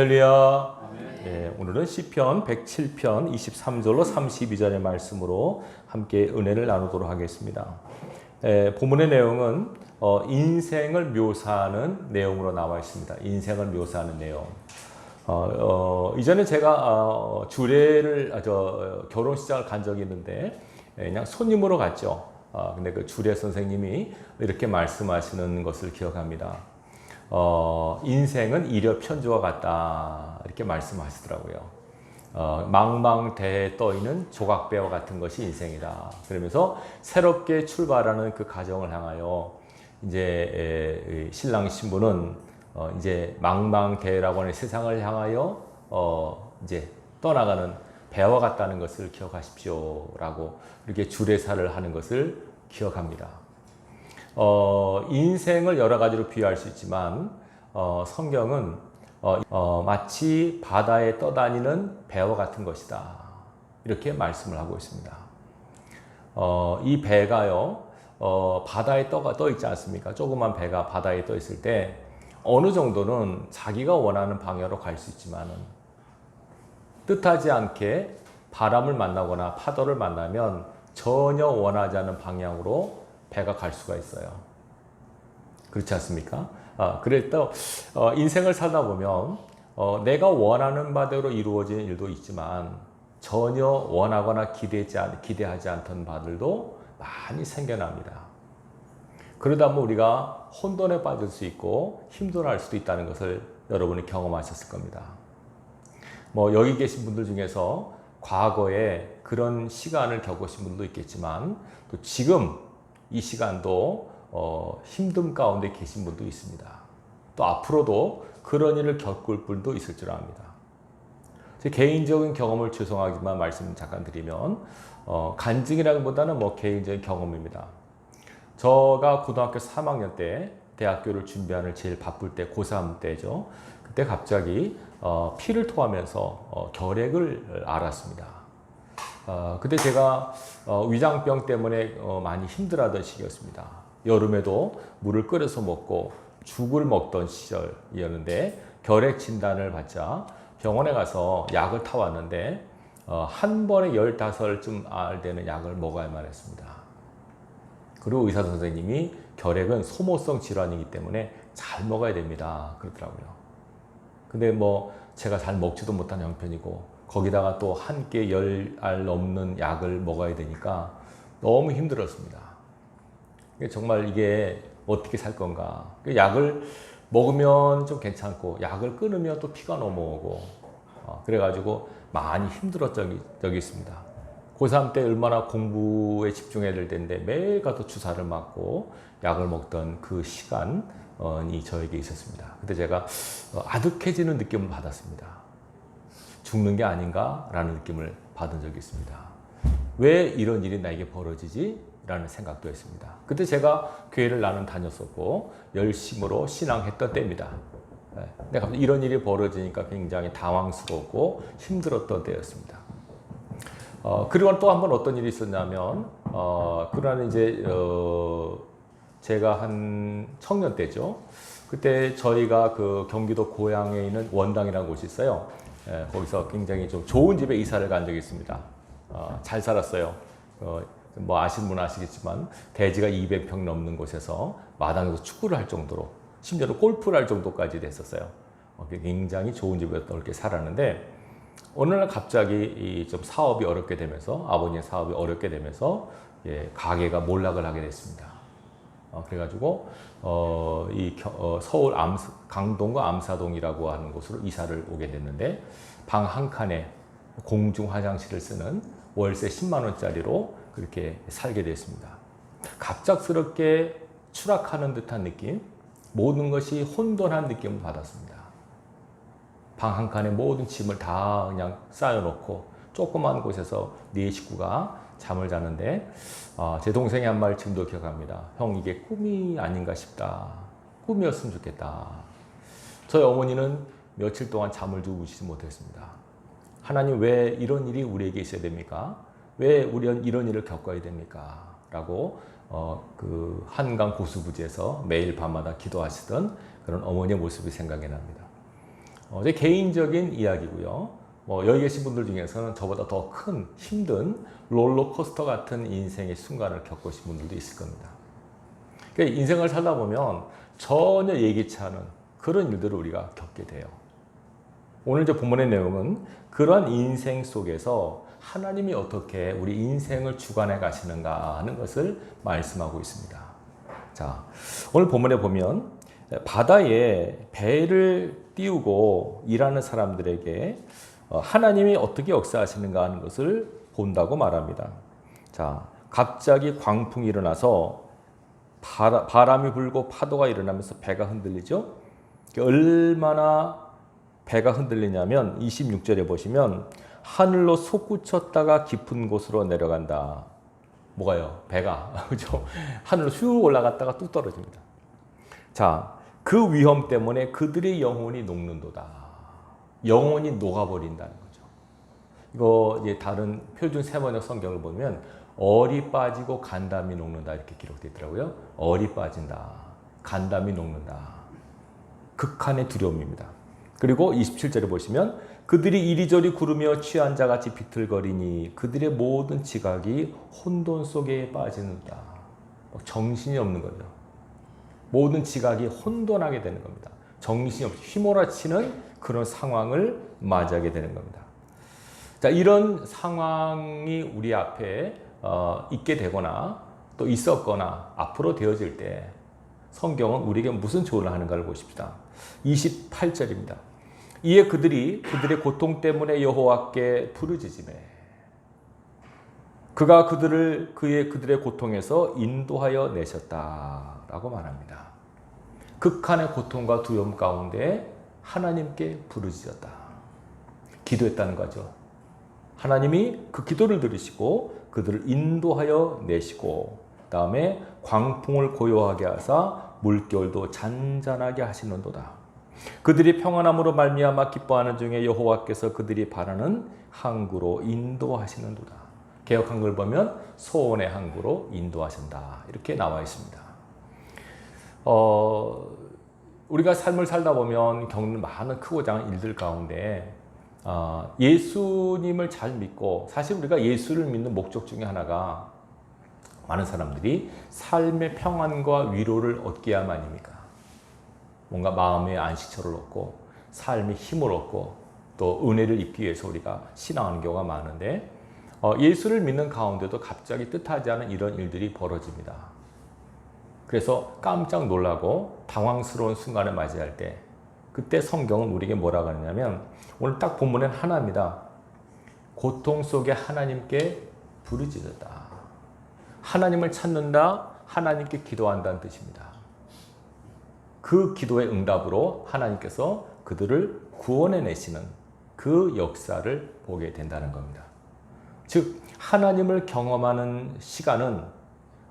할렐루야. 예, 오늘은 시편 107편 23절로 32절의 말씀으로 함께 은혜를 나누도록 하겠습니다. 예, 본문의 내용은 어, 인생을 묘사하는 내용으로 나와 있습니다. 인생을 묘사하는 내용. 어, 어, 이전에 제가 어, 주례를 아, 저 결혼식장을 간 적이 있는데 예, 그냥 손님으로 갔죠. 아, 근데 그 주례 선생님이 이렇게 말씀하시는 것을 기억합니다. 어, 인생은 이력 편주와 같다 이렇게 말씀하시더라고요. 어, 망망대해 떠 있는 조각배와 같은 것이 인생이다. 그러면서 새롭게 출발하는 그 가정을 향하여 이제 에, 신랑 신부는 어, 이제 망망대해라고 하는 세상을 향하여 어, 이제 떠나가는 배와 같다는 것을 기억하십시오라고 이렇게 주례사를 하는 것을 기억합니다. 어, 인생을 여러 가지로 비유할 수 있지만 어, 성경은 어, 어, 마치 바다에 떠다니는 배와 같은 것이다. 이렇게 말씀을 하고 있습니다. 어, 이 배가요, 어, 바다에 떠가, 떠 있지 않습니까? 조그만 배가 바다에 떠 있을 때 어느 정도는 자기가 원하는 방향으로 갈 수 있지만은 뜻하지 않게 바람을 만나거나 파도를 만나면 전혀 원하지 않는 방향으로 배가 갈 수가 있어요. 그렇지 않습니까? 아, 그래도 어, 인생을 살다 보면 어, 내가 원하는 바대로 이루어지는 일도 있지만 전혀 원하거나 기대지 않, 기대하지 않던 바들도 많이 생겨납니다. 그러다 보면 우리가 혼돈에 빠질 수 있고 힘들어할 수도 있다는 것을 여러분이 경험하셨을 겁니다. 뭐 여기 계신 분들 중에서 과거에 그런 시간을 겪으신 분도 있겠지만 또 지금 이 시간도 어, 힘듦 가운데 계신 분도 있습니다. 또 앞으로도 그런 일을 겪을 분도 있을 줄 압니다. 제 개인적인 경험을 죄송하지만 말씀 잠깐 드리면 어, 간증이라기보다는 뭐 개인적인 경험입니다. 저가 고등학교 3학년 때 대학교를 준비하는 제일 바쁠 때 고3 때죠. 그때 갑자기 어, 피를 토하면서 어, 결핵을 알았습니다. 어, 그때 제가 어, 위장병 때문에 어, 많이 힘들어하던 시기였습니다. 여름에도 물을 끓여서 먹고 죽을 먹던 시절이었는데 결핵 진단을 받자 병원에 가서 약을 타왔는데 어, 한 번에 15쯤 알 되는 약을 먹어야만 했습니다. 그리고 의사 선생님이 결핵은 소모성 질환이기 때문에 잘 먹어야 됩니다. 그러더라고요. 근데 뭐 제가 잘 먹지도 못한 형편이고 거기다가 또 한 끼 열 알 넘는 약을 먹어야 되니까 너무 힘들었습니다. 정말 이게 어떻게 살 건가. 그 약을 먹으면 좀 괜찮고 약을 끊으면 또 피가 넘어오고 어, 그래가지고 많이 힘들었던 적이 있습니다. 고3 때 얼마나 공부에 집중해야 될 텐데 매일 가도 주사를 맞고 약을 먹던 그 시간이 저에게 있었습니다. 그때 제가 어, 아득해지는 느낌을 받았습니다. 죽는 게 아닌가라는 느낌을 받은 적이 있습니다. 왜 이런 일이 나에게 벌어지지? 라는 생각도 했습니다. 그때 제가 교회를 나는 다녔었고 열심으로 신앙했던 때입니다. 네. 근데 갑자기 이런 일이 벌어지니까 굉장히 당황스럽고 힘들었던 때였습니다. 어, 그리고 또 한 번 어떤 일이 있었냐면, 어, 그러나 이제, 어, 제가 한 청년 때죠. 그때 저희가 그 경기도 고향에 있는 원당이라는 곳이 있어요. 예, 거기서 굉장히 좀 좋은 집에 이사를 간 적이 있습니다. 어, 잘 살았어요. 어, 뭐 아시는 분 아시겠지만 대지가 200평 넘는 곳에서 마당에서 축구를 할 정도로 심지어는 골프를 할 정도까지 됐었어요. 어, 굉장히 좋은 집에서 그렇게 살았는데 어느 날 갑자기 좀 사업이 어렵게 되면서 아버님의 사업이 어렵게 되면서 예, 가게가 몰락을 하게 됐습니다. 어, 그래가지고 어, 이 겨, 어, 서울 암 강동과 암사동이라고 하는 곳으로 이사를 오게 됐는데 방 한 칸에 공중 화장실을 쓰는 월세 10만 원짜리로 그렇게 살게 됐습니다. 갑작스럽게 추락하는 듯한 느낌, 모든 것이 혼돈한 느낌을 받았습니다. 방 한 칸에 모든 짐을 다 그냥 쌓여놓고 조그만 곳에서 네 식구가 잠을 자는데 어, 제 동생이 한 말 지금도 기억합니다. 형 이게 꿈이 아닌가 싶다. 꿈이었으면 좋겠다. 저희 어머니는 며칠 동안 잠을 주무시지 못했습니다. 하나님 왜 이런 일이 우리에게 있어야 됩니까? 왜 우리는 이런 일을 겪어야 됩니까? 라고 어, 그 한강 고수부지에서 매일 밤마다 기도하시던 그런 어머니의 모습이 생각이 납니다. 어, 제 개인적인 이야기고요. 뭐 여기 계신 분들 중에서는 저보다 더 큰 힘든 롤러코스터 같은 인생의 순간을 겪으신 분들도 있을 겁니다. 그러니까 인생을 살다 보면 전혀 예기치 않은 그런 일들을 우리가 겪게 돼요. 오늘 이제 본문의 내용은 그러한 인생 속에서 하나님이 어떻게 우리 인생을 주관해 가시는가 하는 것을 말씀하고 있습니다. 자, 오늘 본문에 보면 바다에 배를 띄우고 일하는 사람들에게 어, 하나님이 어떻게 역사하시는가 하는 것을 본다고 말합니다. 자, 갑자기 광풍이 일어나서 바람, 이 불고 파도가 일어나면서 배가 흔들리죠. 얼마나 배가 흔들리냐면 26절에 보시면 하늘로 솟구쳤다가 깊은 곳으로 내려간다. 뭐가요? 배가 그죠? 하늘로 슉 올라갔다가 뚝 떨어집니다. 자, 그 위험 때문에 그들의 영혼이 녹는도다. 영혼이 녹아버린다는 거죠. 이거 이제 다른 표준 세번역 성경을 보면 얼이 빠지고 간담이 녹는다 이렇게 기록되어 있더라고요. 얼이 빠진다. 간담이 녹는다. 극한의 두려움입니다. 그리고 27절에 보시면 그들이 이리저리 구르며 취한 자 같이 비틀거리니 그들의 모든 지각이 혼돈 속에 빠지는다. 정신이 없는 거죠. 모든 지각이 혼돈하게 되는 겁니다. 정신이 없이 휘몰아치는 그런 상황을 맞이하게 되는 겁니다. 자, 이런 상황이 우리 앞에 어, 있게 되거나 또 있었거나 앞으로 되어질 때 성경은 우리에게 무슨 조언을 하는가를 보십시다. 28절입니다. 이에 그들이 그들의 고통 때문에 여호와께 부르짖으매 그가 그들을 그의 그들의 고통에서 인도하여 내셨다라고 말합니다. 극한의 고통과 두려움 가운데 하나님께 부르짖었다. 기도했다는 거죠. 하나님이 그 기도를 들으시고 그들을 인도하여 내시고 다음에 광풍을 고요하게 하사 물결도 잔잔하게 하시는도다. 그들이 평안함으로 말미암아 기뻐하는 중에 여호와께서 그들이 바라는 항구로 인도하시는도다. 개혁 한글 보면 소원의 항구로 인도하신다. 이렇게 나와 있습니다. 어, 우리가 삶을 살다 보면 겪는 많은 크고 작은 일들 가운데 어, 예수님을 잘 믿고 사실 우리가 예수를 믿는 목적 중에 하나가 많은 사람들이 삶의 평안과 위로를 얻기야만입니까? 뭔가 마음의 안식처를 얻고 삶의 힘을 얻고 또 은혜를 입기 위해서 우리가 신앙하는 경우가 많은데 어, 예수를 믿는 가운데도 갑자기 뜻하지 않은 이런 일들이 벌어집니다. 그래서 깜짝 놀라고 당황스러운 순간을 맞이할 때 그때 성경은 우리에게 뭐라고 하냐면 오늘 딱 본문엔 하나입니다. 고통 속에 하나님께 부르짖었다. 하나님을 찾는다, 하나님께 기도한다는 뜻입니다. 그 기도의 응답으로 하나님께서 그들을 구원해 내시는 그 역사를 보게 된다는 겁니다. 즉, 하나님을 경험하는 시간은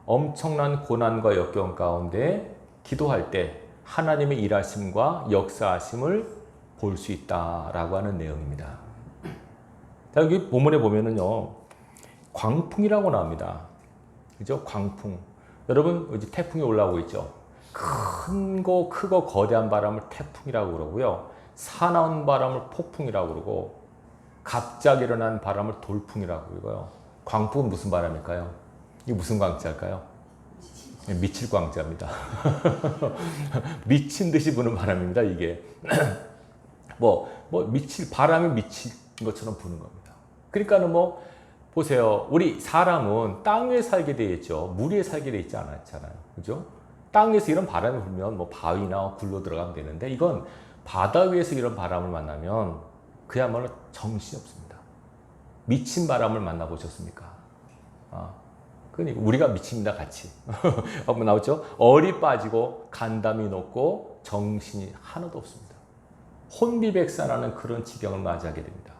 엄청난 고난과 역경 가운데 기도할 때 하나님의 일하심과 역사하심을 볼 수 있다라고 하는 내용입니다. 자, 여기 본문에 보면은요, 광풍이라고 나옵니다. 그죠? 광풍. 여러분, 이제 태풍이 올라오고 있죠? 큰 거, 크고 거대한 바람을 태풍이라고 그러고요. 사나운 바람을 폭풍이라고 그러고, 갑자기 일어난 바람을 돌풍이라고 그러고요. 광풍은 무슨 바람일까요? 이게 무슨 광자일까요? 미칠 광자입니다. 미친 듯이 부는 바람입니다, 이게. 뭐, 뭐, 미칠, 바람이 미친 것처럼 부는 겁니다. 그러니까는 뭐, 보세요. 우리 사람은 땅 위에 살게 되어 있죠. 물 위에 살게 되어 있지 않았잖아요. 그죠? 땅 위에서 이런 바람이 불면 뭐 바위나 굴로 들어가면 되는데 이건 바다 위에서 이런 바람을 만나면 그야말로 정신이 없습니다. 미친 바람을 만나보셨습니까? 아, 그러니까 우리가 미칩니다, 같이. 한번 나오죠? 얼이 빠지고 간담이 높고 정신이 하나도 없습니다. 혼비백산하는 그런 지경을 맞이하게 됩니다.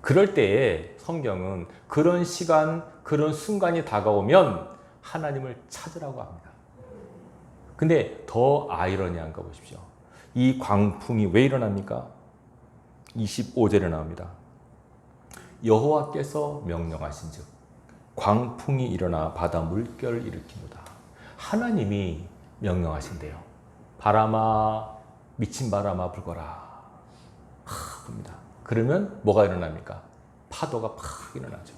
그럴 때에 성경은 그런 시간, 그런 순간이 다가오면 하나님을 찾으라고 합니다. 근데 더 아이러니한 거 보십시오. 이 광풍이 왜 일어납니까? 25절에 나옵니다. 여호와께서 명령하신 즉 광풍이 일어나 바다 물결을 일으키노다. 하나님이 명령하신대요. 바람아 미친 바람아 불거라. 하, 붑니다. 그러면 뭐가 일어납니까? 파도가 팍 일어나죠.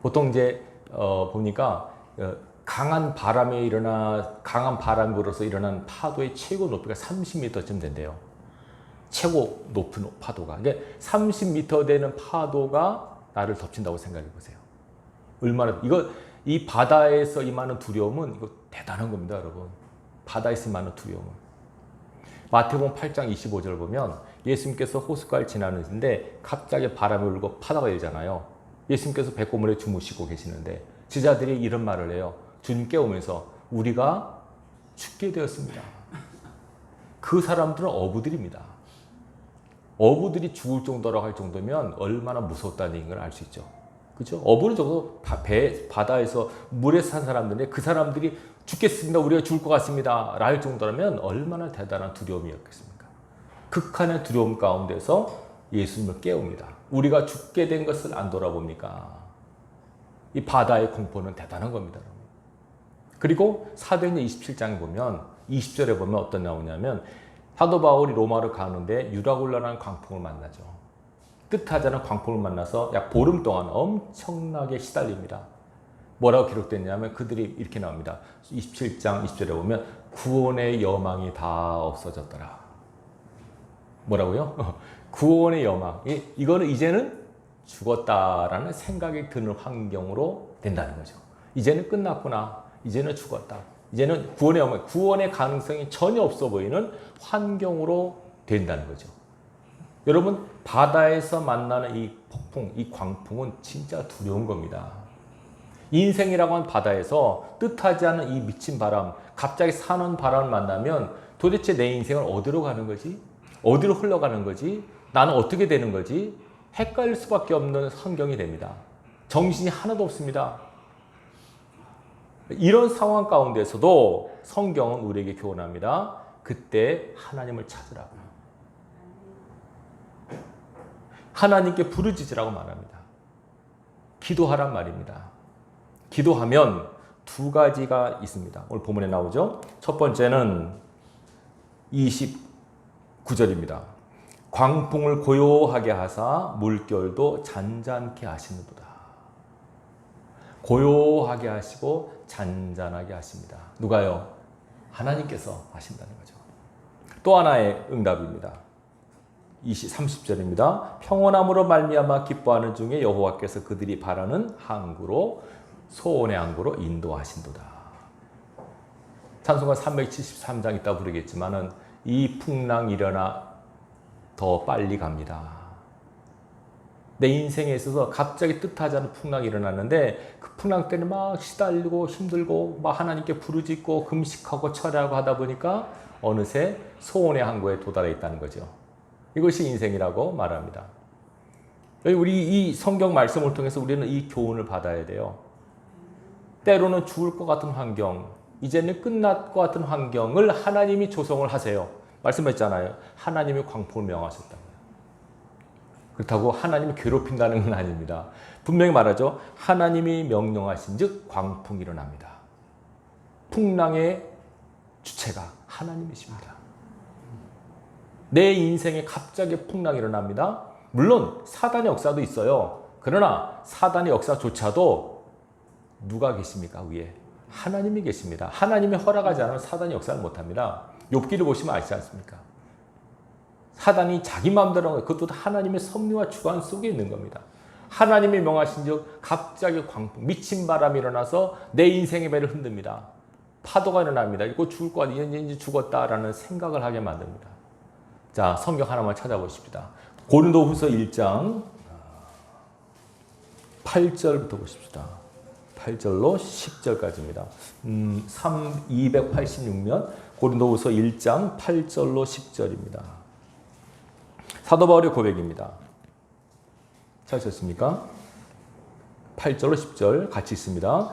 보통 이제 어, 보니까 어, 강한 바람에 일어나 강한 바람 불어서 일어난 파도의 최고 높이가 30m쯤 된대요. 최고 높은 파도가. 그러니까 30m 되는 파도가 나를 덮친다고 생각해 보세요. 얼마나 이거 이 바다에서 임하는 두려움은 이거 대단한 겁니다, 여러분. 바다에서 임하는 두려움은. 마태복음 8장 25절 보면 예수님께서 호숫가를 지나는데 갑자기 바람이 불고 파도가 일잖아요. 예수님께서 백고물에 주무시고 계시는데 제자들이 이런 말을 해요. 주님 깨우면서 우리가 죽게 되었습니다. 그 사람들은 어부들입니다. 어부들이 죽을 정도라고 할 정도면 얼마나 무섭다는 걸 알 수 있죠. 그죠? 적어도 바- 배, 바다에서 물에 산 사람들인데 그 사람들이 죽겠습니다. 우리가 죽을 것 같습니다. 랄 정도라면 얼마나 대단한 두려움이었겠습니까? 극한의 두려움 가운데서 예수님을 깨웁니다. 우리가 죽게 된 것을 안 돌아봅니까? 이 바다의 공포는 대단한 겁니다. 그리고 사도행전 27장에 보면 20절에 보면 어떤 나오냐면 사도 바울이 로마로 가는데 유라굴라라는 광풍을 만나죠. 뜻하지 않은 광풍을 만나서 약 보름 동안 엄청나게 시달립니다. 뭐라고 기록됐냐면 그들이 이렇게 나옵니다. 27장 20절에 보면 구원의 여망이 다 없어졌더라. 뭐라고요? 구원의 여망. 이, 이거는 이제는 죽었다라는 생각이 드는 환경으로 된다는 거죠. 이제는 끝났구나. 이제는 죽었다. 이제는 구원의 여망, 구원의 가능성이 전혀 없어 보이는 환경으로 된다는 거죠. 여러분, 바다에서 만나는 이 폭풍, 이 광풍은 진짜 두려운 겁니다. 인생이라고 하는 바다에서 뜻하지 않은 이 미친 바람, 갑자기 사는 바람을 만나면 도대체 내 인생은 어디로 가는 거지? 어디로 흘러가는 거지? 나는 어떻게 되는 거지? 헷갈릴 수밖에 없는 환경이 됩니다. 정신이 하나도 없습니다. 이런 상황 가운데서도 성경은 우리에게 교훈합니다. 그때 하나님을 찾으라고. 하나님께 부르짖으라고 말합니다. 기도하란 말입니다. 기도하면 두 가지가 있습니다. 오늘 본문에 나오죠. 첫 번째는 29절입니다. 광풍을 고요하게 하사 물결도 잔잔케 하시는도다. 고요하게 하시고 잔잔하게 하십니다. 누가요? 하나님께서 하신다는 거죠. 또 하나의 응답입니다. 20, 30절입니다. 평온함으로 말미암아 기뻐하는 중에 여호와께서 그들이 바라는 항구로 소원의 항구로 인도하신도다. 찬송가 373장 있다 부르겠지만은 이 풍랑 일어나 더 빨리 갑니다. 내 인생에 있어서 갑자기 뜻하지 않은 풍랑이 일어났는데 그 풍랑 때는 막 시달리고 힘들고 막 하나님께 부르짖고 금식하고 철회하고 하다 보니까 어느새 소원의 항구에 도달해 있다는 거죠. 이것이 인생이라고 말합니다. 우리 이 성경 말씀을 통해서 우리는 이 교훈을 받아야 돼요. 때로는 죽을 것 같은 환경, 이제는 끝날 것 같은 환경을 하나님이 조성을 하세요. 말씀했잖아요. 하나님이 광풍을 명하셨다고요. 그렇다고 하나님이 괴롭힌다는 건 아닙니다. 분명히 말하죠. 하나님이 명령하신 즉 광풍이 일어납니다. 풍랑의 주체가 하나님이십니다. 내 인생에 갑자기 풍랑이 일어납니다. 물론 사단의 역사도 있어요. 그러나 사단의 역사조차도 누가 계십니까? 위에 하나님이 계십니다. 하나님이 허락하지 않으면 사단이 역사를 못합니다. 욥기를 보시면 아시지 않습니까? 사단이 자기 마음대로 그것도 하나님의 섭리와 주관 속에 있는 겁니다. 하나님이 명하신즉 갑자기 광풍, 미친 바람이 일어나서 내 인생의 배를 흔듭니다. 파도가 일어납니다. 이거 죽을 것 같아. 이제 죽었다라는 생각을 하게 만듭니다. 자, 성경 하나만 찾아보십시다. 고린도후서 1장 8절부터 보십시다. 8절로 10절까지입니다. 음, 3 286면 고린도후서 1장 8절로 10절입니다. 사도 바울의 고백입니다. 찾으셨습니까? 8절로 10절 같이 있습니다.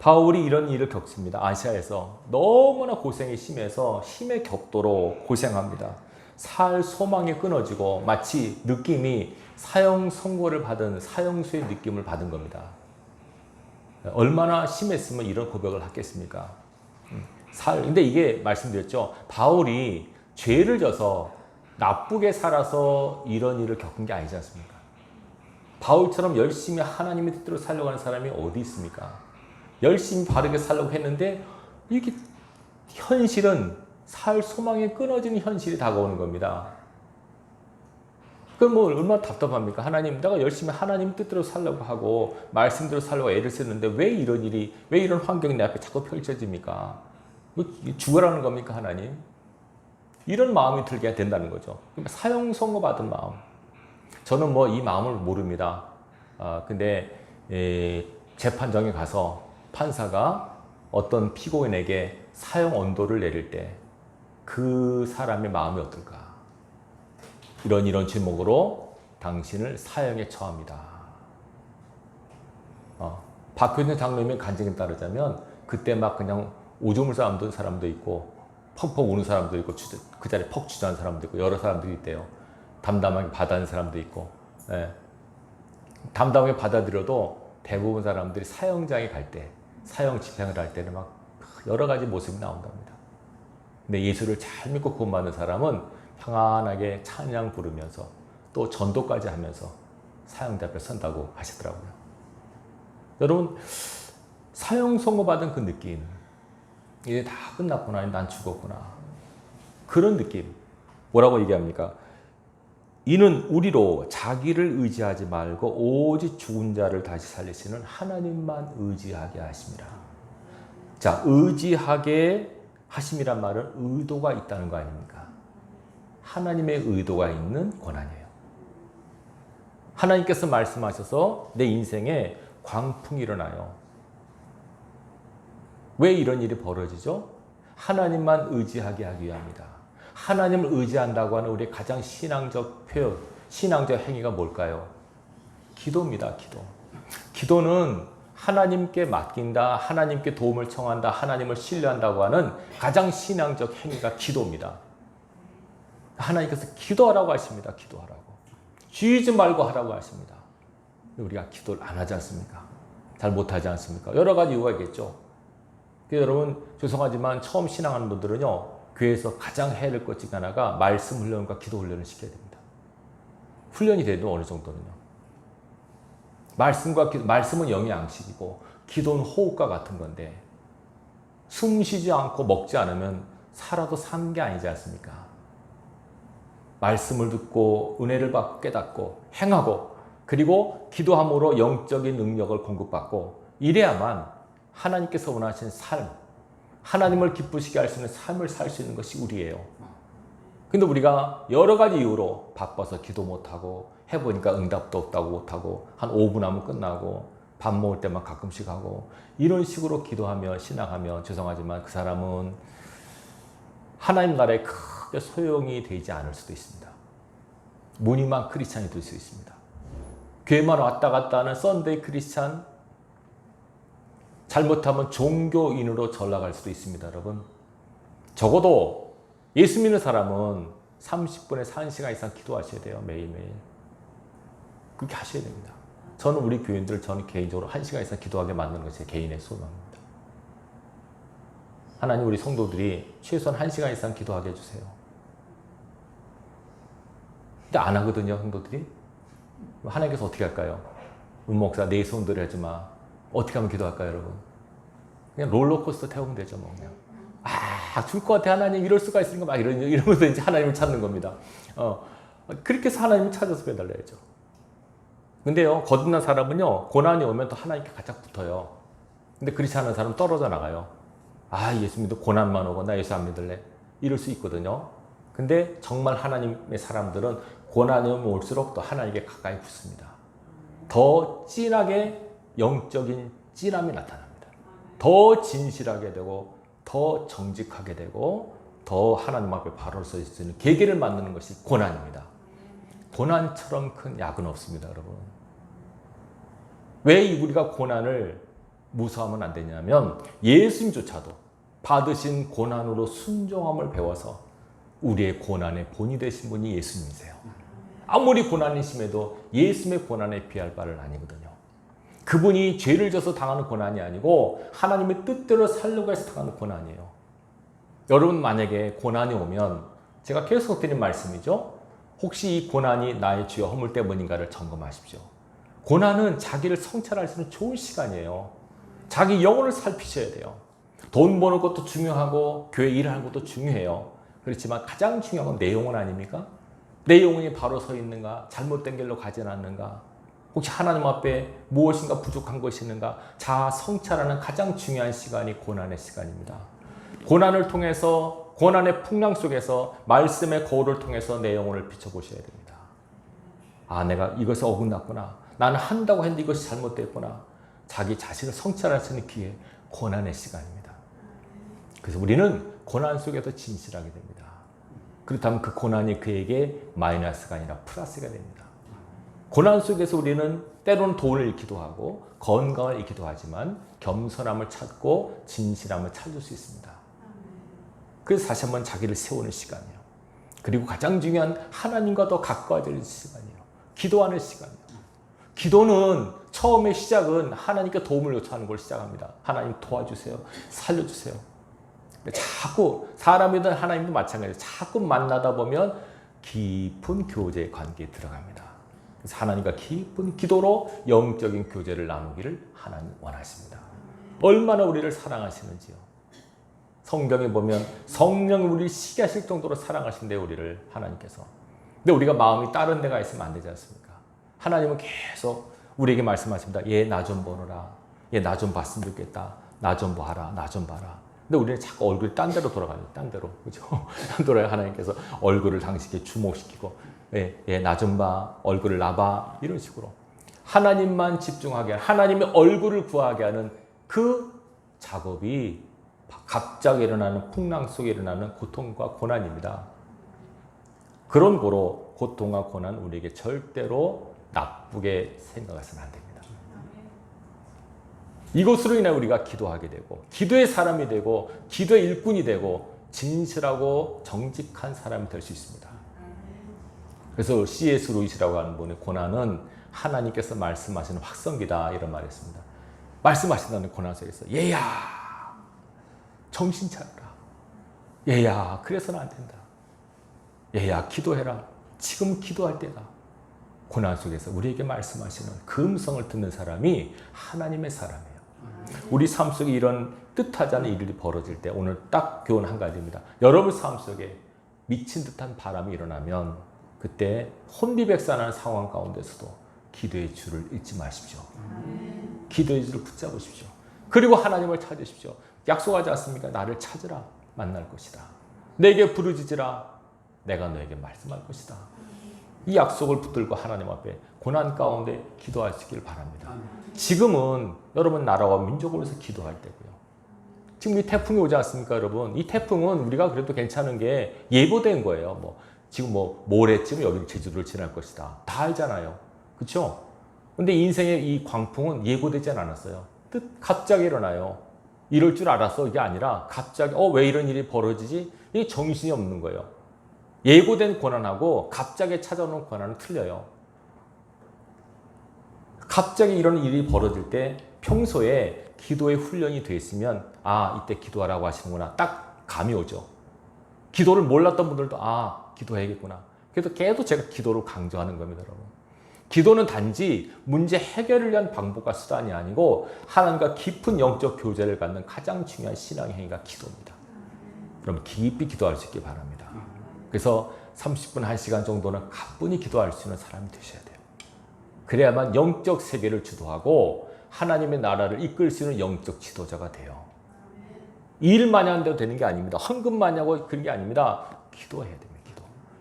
바울이 이런 일을 겪습니다. 아시아에서 너무나 고생이 심해서 힘에 겹도록 고생합니다. 살 소망이 끊어지고 마치 느낌이 사형 선고를 받은 사형수의 느낌을 받은 겁니다. 얼마나 심했으면 이런 고백을 하겠습니까? 음, 살 근데 이게 말씀드렸죠. 바울이 죄를 져서 나쁘게 살아서 이런 일을 겪은 게 아니지 않습니까? 바울처럼 열심히 하나님의 뜻대로 살려고 하는 사람이 어디 있습니까? 열심히 바르게 살려고 했는데 이게 현실은 살 소망이 끊어지는 현실이 다가오는 겁니다. 그럼 뭐 얼마나 답답합니까? 하나님, 내가 열심히 하나님 뜻대로 살려고 하고 말씀대로 살려고 애를 쓰는데 왜 이런 일이, 왜 이런 환경이 내 앞에 자꾸 펼쳐집니까? 뭐 죽어라는 겁니까, 하나님? 이런 마음이 들게 된다는 거죠. 사형 선고 받은 마음. 저는 뭐 이 마음을 모릅니다. 아, 근데 에, 재판정에 가서 판사가 어떤 피고인에게 사형 언도를 내릴 때 그 사람의 마음이 어떨까? 이런 이런 제목으로 당신을 사형에 처합니다. 어, 박효진 장로님의 간증에 따르자면 그때 막 그냥 오줌을 싸는 사람도 있고 펑펑 우는 사람도 있고 그 자리에 퍽 주저하는 사람도 있고 여러 사람들이 있대요. 담담하게 받아들이는 사람도 있고 예. 담담하게 받아들여도 대부분 사람들이 사형장에 갈 때, 사형 집행을 할 때는 막 여러 가지 모습이 나온답니다. 근데 예수를 잘 믿고 구원받는 사람은 평안하게 찬양 부르면서 또 전도까지 하면서 사형대 앞에 선다고 하시더라고요. 여러분, 사형 선고받은 그 느낌, 이제 다 끝났구나, 난 죽었구나. 그런 느낌. 뭐라고 얘기합니까? 이는 우리로 자기를 의지하지 말고 오직 죽은 자를 다시 살리시는 하나님만 의지하게 하십니다. 자, 의지하게 하심이란 말은 의도가 있다는 거 아닙니까? 하나님의 의도가 있는 권한이에요. 하나님께서 말씀하셔서 내 인생에 광풍이 일어나요. 왜 이런 일이 벌어지죠? 하나님만 의지하게 하기 위함이다. 하나님을 의지한다고 하는 우리의 가장 신앙적 표현, 신앙적 행위가 뭘까요? 기도입니다, 기도. 기도는 하나님께 맡긴다, 하나님께 도움을 청한다, 하나님을 신뢰한다고 하는 가장 신앙적 행위가 기도입니다. 하나님께서 기도하라고 하십니다, 기도하라고. 쥐지 말고 하라고 하십니다. 우리가 기도를 안 하지 않습니까? 잘 못하지 않습니까? 여러 가지 이유가 있겠죠. 여러분, 죄송하지만 처음 신앙하는 분들은요, 교회에서 가장 해야 될 것 중 하나가 말씀 훈련과 기도 훈련을 시켜야 됩니다. 훈련이 돼도 어느 정도는요. 말씀과 기도, 말씀은 영의 양식이고 기도는 호흡과 같은 건데 숨 쉬지 않고 먹지 않으면 살아도 사는 게 아니지 않습니까? 말씀을 듣고 은혜를 받고 깨닫고 행하고 그리고 기도함으로 영적인 능력을 공급받고 이래야만 하나님께서 원하시는 삶, 하나님을 기쁘시게 할 수 있는 삶을 살 수 있는 것이 우리예요. 근데 우리가 여러 가지 이유로 바빠서 기도 못하고 해보니까 응답도 없다고 못하고 한 5분 하면 끝나고 밥 먹을 때만 가끔씩 하고 이런 식으로 기도하며 신앙하며 죄송하지만 그 사람은 하나님 나라에 크게 소용이 되지 않을 수도 있습니다. 무늬만 크리스찬이 될 수 있습니다. 교회만 왔다 갔다 하는 썬데이 크리스찬 잘못하면 종교인으로 전락할 수도 있습니다, 여러분. 적어도 예수 믿는 사람은 30분에서 1시간 이상 기도하셔야 돼요, 매일매일. 그렇게 하셔야 됩니다. 저는 우리 교인들 저는 개인적으로 1시간 이상 기도하게 만드는 것이 개인의 소망입니다. 하나님 우리 성도들이 최소한 1시간 이상 기도하게 해주세요. 근데 안 하거든요, 성도들이. 하나님께서 어떻게 할까요? 은 목사, 내 손들이 하지 마. 어떻게 하면 기도할까요, 여러분? 그냥 롤러코스터 태우면 되죠, 뭐 그냥. 아, 줄 것 같아, 하나님. 이럴 수가 있으니까 막 이런, 이러면서 이제 하나님을 찾는 겁니다. 어, 그렇게 해서 하나님을 찾아서 빼달라야죠. 근데요, 거듭난 사람은요, 고난이 오면 또 하나님께 가장 붙어요. 근데 그렇지 않은 사람은 떨어져 나가요. 아, 예수 믿어 고난만 오고 나 예수 안 믿을래? 이럴 수 있거든요. 근데 정말 하나님의 사람들은 고난이 오면 올수록 또 하나님께 가까이 붙습니다. 더 진하게 영적인 찐함이 나타납니다. 더 진실하게 되고, 더 정직하게 되고, 더 하나님 앞에 바로 서 있는 계기를 만드는 것이 고난입니다. 고난처럼 큰 약은 없습니다, 여러분. 왜 우리가 고난을 무서워하면 안 되냐면 예수님조차도 받으신 고난으로 순종함을 배워서 우리의 고난의 본이 되신 분이 예수님이세요. 아무리 고난이 심해도 예수님의 고난에 비할 바를 아니거든요. 그분이 죄를 져서 당하는 고난이 아니고 하나님의 뜻대로 살려고 해서 당하는 고난이에요. 여러분 만약에 고난이 오면 제가 계속 드린 말씀이죠. 혹시 이 고난이 나의 죄와 허물 때문인가를 점검하십시오. 고난은 자기를 성찰할 수 있는 좋은 시간이에요. 자기 영혼을 살피셔야 돼요. 돈 버는 것도 중요하고 교회 일을 하는 것도 중요해요. 그렇지만 가장 중요한 건 내 영혼 아닙니까? 내 영혼이 바로 서 있는가? 잘못된 길로 가지 않는가? 혹시 하나님 앞에 무엇인가 부족한 것이 있는가? 자아 성찰하는 가장 중요한 시간이 고난의 시간입니다. 고난을 통해서 고난의 풍랑 속에서 말씀의 거울을 통해서 내 영혼을 비춰보셔야 됩니다. 아, 내가 이것에 어긋났구나. 나는 한다고 했는데 이것이 잘못됐구나. 자기 자신을 성찰할 수 있는 기회, 고난의 시간입니다. 그래서 우리는 고난 속에서 진실하게 됩니다. 그렇다면 그 고난이 그에게 마이너스가 아니라 플러스가 됩니다. 고난 속에서 우리는 때로는 돈을 잃기도 하고 건강을 잃기도 하지만 겸손함을 찾고 진실함을 찾을 수 있습니다. 그래서 다시 한번 자기를 세우는 시간이에요. 그리고 가장 중요한 하나님과 더 가까워지는 시간이에요. 기도하는 시간이에요. 기도는 처음의 시작은 하나님께 도움을 요청하는 걸 시작합니다. 하나님 도와주세요. 살려주세요. 자꾸 사람이든 하나님도 마찬가지예요. 자꾸 만나다 보면 깊은 교제 관계에 들어갑니다. 그래서 하나님과 깊은 기도로 영적인 교제를 나누기를 하나님 원하십니다. 얼마나 우리를 사랑하시는지요. 성경에 보면 성령이 우리를 시게 하실 정도로 사랑하신대 우리를 하나님께서. 근데 우리가 마음이 다른 데가 있으면 안 되지 않습니까? 하나님은 계속 우리에게 말씀하십니다. 얘 나 좀 보느라. 얘 나 좀 봤으면 좋겠다. 나 좀 봐라. 나 좀 봐라. 근데 우리는 자꾸 얼굴이 딴 데로 돌아가요. 딴 데로. 그죠? 딴 데로 하나님께서 얼굴을 당신께 주목시키고, 예, 예, 나좀 봐. 얼굴을 놔봐. 이런 식으로. 하나님만 집중하게, 하나님의 얼굴을 구하게 하는 그 작업이 갑자기 일어나는 풍랑 속에 일어나는 고통과 고난입니다. 그런 거로 고통과 고난 우리에게 절대로 나쁘게 생각해서는 안 됩니다. 이것으로 인해 우리가 기도하게 되고 기도의 사람이 되고 기도의 일꾼이 되고 진실하고 정직한 사람이 될 수 있습니다. 그래서 C.S. 루이스라고 하는 분의 고난은 하나님께서 말씀하시는 확성기다 이런 말했습니다. 말씀하신다는 고난 속에서 얘야 정신 차려라. 얘야 그래서는 안 된다. 얘야 기도해라. 지금 기도할 때다. 고난 속에서 우리에게 말씀하시는 그 음성을 듣는 사람이 하나님의 사람이에요. 우리 삶 속에 이런 뜻하지 않은 일이 벌어질 때 오늘 딱 교훈 한 가지입니다. 여러분 삶 속에 미친 듯한 바람이 일어나면 그때 혼비백산하는 상황 가운데서도 기도의 줄을 잊지 마십시오. 기도의 줄을 붙잡으십시오. 그리고 하나님을 찾으십시오. 약속하지 않습니까? 나를 찾으라 만날 것이다. 내게 부르짖으라 내가 너에게 말씀할 것이다. 이 약속을 붙들고 하나님 앞에 고난 가운데 있기를 바랍니다. 지금은 여러분 나라와 민족을 위해서 기도할 때고요. 지금 이 태풍이 오지 않습니까, 여러분? 이 태풍은 우리가 그래도 괜찮은 게 예보된 거예요. 뭐 지금 뭐 모레쯤 여기 제주도를 지날 것이다. 다 알잖아요. 그렇죠? 근데 인생의 이 광풍은 예고되지 않았어요. 뜻 갑자기 일어나요. 이럴 줄 알았어 이게 아니라 갑자기 어 왜 이런 일이 벌어지지? 이게 정신이 없는 거예요. 예고된 고난하고 갑자기 찾아오는 고난은 틀려요. 갑자기 이런 일이 벌어질 때 평소에 기도의 훈련이 돼 있으면 아 이때 기도하라고 하시는구나 딱 감이 오죠. 기도를 몰랐던 분들도 아 기도해야겠구나. 그래서 계속 제가 기도를 강조하는 겁니다, 여러분. 기도는 단지 문제 해결을 위한 방법과 수단이 아니고 하나님과 깊은 영적 교제를 갖는 가장 중요한 신앙의 행위가 기도입니다. 그럼 깊이 기도할 수 있기 바랍니다. 그래서 30분, 1시간 정도는 가뿐히 기도할 수 있는 사람이 되셔야 돼요. 그래야만 영적 세계를 주도하고 하나님의 나라를 이끌 수 있는 영적 지도자가 돼요. 일만 하면 되는 게 아닙니다. 헌금만 하고 그런 게 아닙니다. 기도해야. 기도.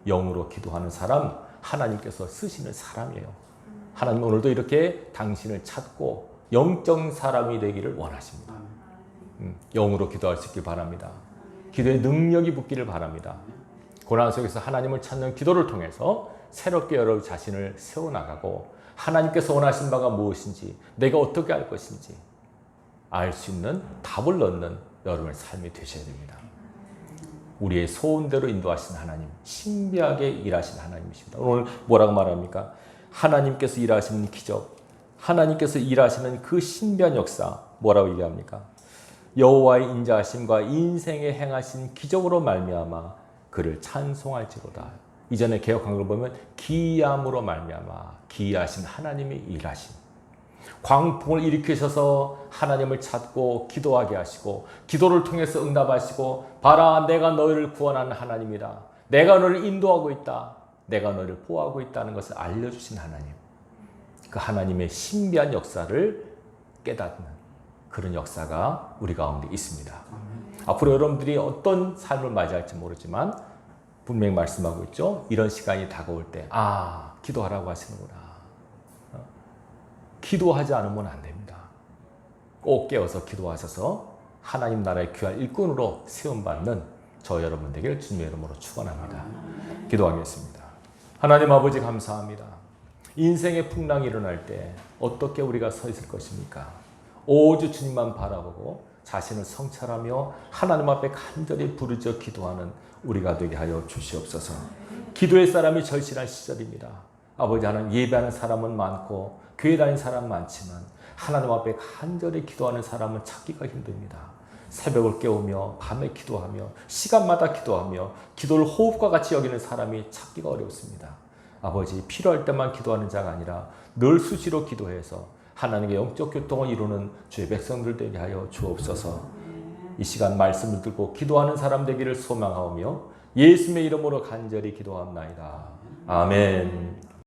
영으로 기도하는 사람 하나님께서 쓰시는 사람이에요. 하나님 오늘도 이렇게 당신을 찾고 영적 사람이 되기를 원하십니다. 음, 영으로 기도할 수 있길 바랍니다. 기도에 능력이 붙기를 바랍니다. 고난 속에서 하나님을 찾는 기도를 통해서 새롭게 여러 자신을 세워나가고 하나님께서 원하신 바가 무엇인지 내가 어떻게 할 것인지 알 수 있는 답을 얻는 여러분의 삶이 되셔야 됩니다. 우리의 소원대로 인도하신 하나님, 신비하게 일하신 하나님이십니다. 오늘 뭐라고 말합니까? 하나님께서 일하시는 기적, 하나님께서 일하시는 그 신비한 역사, 뭐라고 얘기합니까? 여호와의 인자하심과 인생에 행하신 기적으로 말미암아 그를 찬송할지로다. 이전에 개혁 한글 보면 기이함으로 말미암아 기이하신 하나님의 일하심. 광풍을 일으키셔서 하나님을 찾고 기도하게 하시고 기도를 통해서 응답하시고 봐라 내가 너희를 구원하는 하나님이다. 내가 너를 인도하고 있다. 내가 너를 보호하고 있다는 것을 알려주신 하나님. 그 하나님의 신비한 역사를 깨닫는 그런 역사가 우리 가운데 있습니다. 앞으로 여러분들이 어떤 삶을 맞이할지 모르지만 분명히 말씀하고 있죠. 이런 시간이 다가올 때, 아, 기도하라고 하시는구나. 어? 기도하지 않으면 안 됩니다. 꼭 깨어서 기도하셔서 하나님 나라의 귀한 일꾼으로 세움받는 저 여러분 되길 주님의 이름으로 축원합니다. 기도하겠습니다. 하나님 아버지 감사합니다. 인생의 풍랑이 일어날 때 어떻게 우리가 서 있을 것입니까? 오주 주님만 바라보고 자신을 성찰하며 하나님 앞에 간절히 부르짖어 기도하는 우리가 되게 하여 주시옵소서. 기도의 사람이 절실한 시절입니다. 아버지 하나님 예배하는 사람은 많고 교회 다니는 사람 많지만 하나님 앞에 간절히 기도하는 사람은 찾기가 힘듭니다. 새벽을 깨우며 밤에 기도하며 시간마다 기도하며 기도를 호흡과 같이 여기는 사람이 찾기가 어렵습니다. 아버지 필요할 때만 기도하는 자가 아니라 늘 수시로 기도해서 하나님의 영적 교통을 이루는 주의 백성들 되게 하여 주옵소서. 이 시간 말씀을 듣고 기도하는 사람 되기를 소망하오며 예수님의 이름으로 간절히 기도합나이다. 아멘.